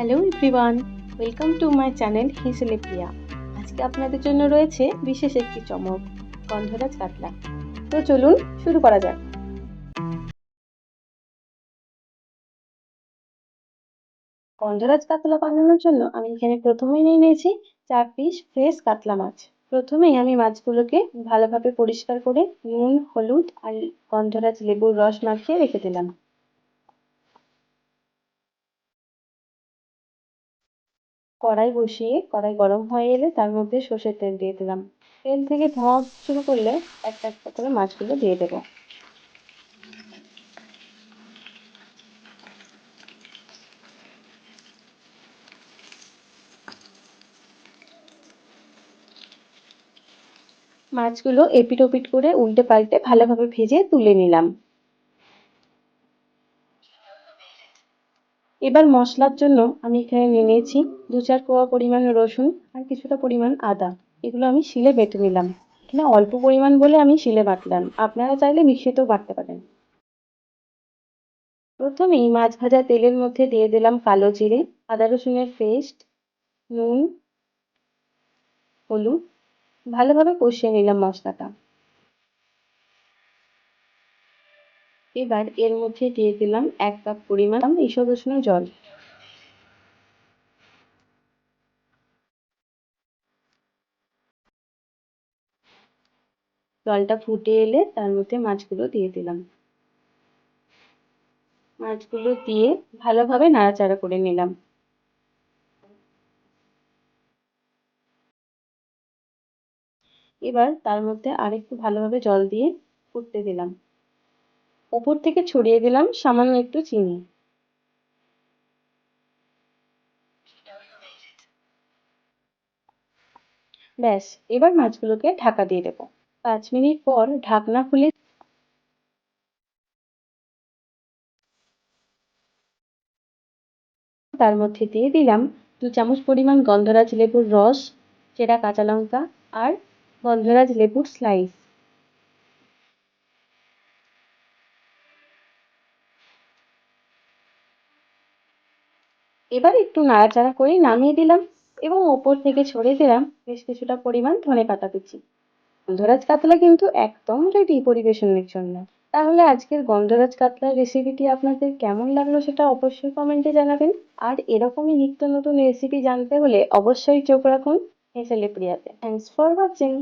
Hello everyone welcome to my channel হিসেলে Priya আজকে আপনাদের জন্য রয়েছে বিশেষ একটি চমক, গন্ধরাজ কাতলা। তো চলুন শুরু করা যাক। গন্ধরাজ কাতলা বানানোর জন্য আমি এখানে প্রথমেই নিয়ে নিয়েছি চার পিস ফ্রেশ কাতলা মাছ। প্রথমেই আমি মাছগুলোকে ভালোভাবে পরিষ্কার করে নুন, হলুদ আর গন্ধরাজ লেবুর রস মাখিয়ে রেখে দিলাম। কড়াই বসিয়ে, কড়াই গরম হয়ে এলে তার মধ্যে সর্ষের তেল দিয়ে দিলাম। তেল থেকে ধোয়া শুরু করলে একটা একটা করে মাছগুলো দিয়ে দেবো। মাছগুলো এপিট ওপিট করে উল্টে পাল্টে ভালোভাবে ভেজে তুলে নিলাম। এবার মশলার জন্য আমি এখানে নিয়ে নিয়েছি দু চার কোয়া পরিমাণ রসুন আর কিছুটা পরিমাণ আদা। এগুলো আমি শিলে বেটে নিলাম। এখানে অল্প পরিমাণ বলে আমি শিলে বাটলাম। আপনারা চাইলে মিক্সিতেও বাটতে পারেন। প্রথমেই মাছ ভাজা তেলের মধ্যে দিয়ে দিলাম কালো জিরে, আদা রসুনের পেস্ট, নুন, হলুদ। ভালোভাবে কষিয়ে নিলাম মশলাটা। এবার এর মধ্যে দিয়ে দিলাম এক কাপ পরিমাণ ঈষদ উষ্ণ জল। জলটা ফুটে এলে তার মধ্যে মাছগুলো দিয়ে দিলাম। মাছগুলো দিয়ে ভালোভাবে নাড়াচাড়া করে নিলাম। এবার তার মধ্যে আরেকটু ভালোভাবে জল দিয়ে ফুটতে দিলাম। ওপর থেকে ছড়িয়ে দিলাম সামান্য একটু চিনি। ব্যাস, এবার মাছগুলোকে ঢাকা দিয়ে দেবো। পাঁচ মিনিট পর ঢাকনা খুলে তার মধ্যে দিয়ে দিলাম দু চামচ পরিমাণ গন্ধরাজ লেবুর রস, চেরা কাঁচা লঙ্কা আর গন্ধরাজ লেবুর স্লাইস এবার একটু নাড়াচাড়া করে নামিয়ে দিলাম এবং ওপর থেকে ছড়িয়ে দিলাম বেশ কিছুটা পরিমাণ ধনে পাতা কুচি। গন্ধরাজ কাতলা কিন্তু একদম রেডি পরিবেশনের জন্য। তাহলে আজকের গন্ধরাজ কাতলার রেসিপিটি আপনাদের কেমন লাগল সেটা অবশ্যই কমেন্টে জানাবেন। আর এরকমই নিত্য নতুন রেসিপি জানতে হলে অবশ্যই চোখ রাখুন হেসেলে প্রিয়াতে থ্যাংকস ফর ওয়াচিং